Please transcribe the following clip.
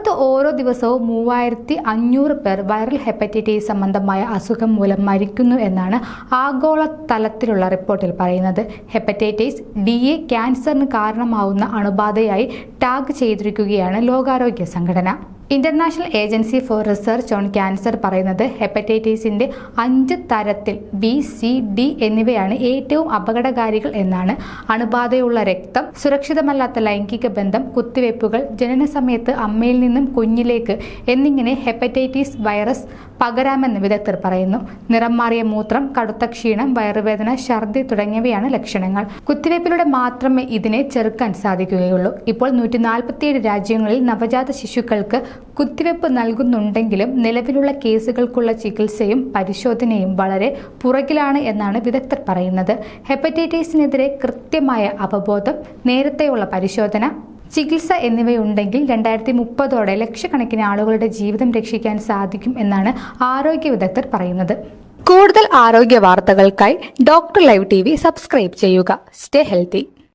ലോകത്ത് ഓരോ ദിവസവും മൂവായിരത്തി അഞ്ഞൂറ് പേർ വൈറൽ ഹെപ്പറ്റൈറ്റിസ് സംബന്ധമായ അസുഖം മൂലം മരിക്കുന്നു എന്നാണ് ആഗോള തലത്തിലുള്ള റിപ്പോർട്ടിൽ പറയുന്നത്. ഹെപ്പറ്റൈറ്റിസ് ഡി എ ക്യാൻസറിന് കാരണമാവുന്ന അണുബാധയായി ടാഗ് ചെയ്തിരിക്കുകയാണ് ലോകാരോഗ്യ സംഘടന. International agency for research on cancer പറയുന്നത് ഹെപ്പറ്റൈറ്റിസിന്റെ അഞ്ച് തരത്തിൽ ബി സി ഡി എന്നിവയാണ് ഏറ്റവും അപകടകാരികൾ എന്നാണ്. അണുബാധയുള്ള രക്തം സുരക്ഷിതമല്ലാത്ത ലൈംഗിക ബന്ധം കുത്തിവയ്പ്പുകൾ ജനന സമയത്ത് അമ്മയിൽ നിന്നും കുഞ്ഞിലേക്ക് എന്നിങ്ങനെ ഹെപ്പറ്റൈറ്റിസ് വൈറസ് പകരാമെന്ന് വിദഗ്ധർ പറയുന്നു. നിറം മാറിയ മൂത്രം കടുത്ത ക്ഷീണം വയറുവേദന ഛർദി തുടങ്ങിയവയാണ് ലക്ഷണങ്ങൾ. കുത്തിവയ്പ്പിലൂടെ മാത്രമേ ഇതിനെ ചെറുക്കാൻ സാധിക്കുകയുള്ളൂ. ഇപ്പോൾ നൂറ്റി രാജ്യങ്ങളിൽ നവജാത ശിശുക്കൾക്ക് കുത്തിവയ്പ്പ് നൽകുന്നുണ്ടെങ്കിലും നിലവിലുള്ള കേസുകൾക്കുള്ള ചികിത്സയും പരിശോധനയും വളരെ പുറകിലാണ് എന്നാണ് വിദഗ്ധർ പറയുന്നത്. ഹെപ്പറ്റൈറ്റിസിനെതിരെ കൃത്യമായ അവബോധം നേരത്തെയുള്ള പരിശോധന ചികിത്സ എന്നിവയുണ്ടെങ്കിൽ രണ്ടായിരത്തി മുപ്പതോടെ ലക്ഷക്കണക്കിന് ആളുകളുടെ ജീവിതം രക്ഷിക്കാൻ സാധിക്കും എന്നാണ് ആരോഗ്യ വിദഗ്ധർ പറയുന്നത്. കൂടുതൽ ആരോഗ്യ വാർത്തകൾക്കായി ഡോക്ടർ ലൈവ് ടി സബ്സ്ക്രൈബ് ചെയ്യുക. Stay healthy.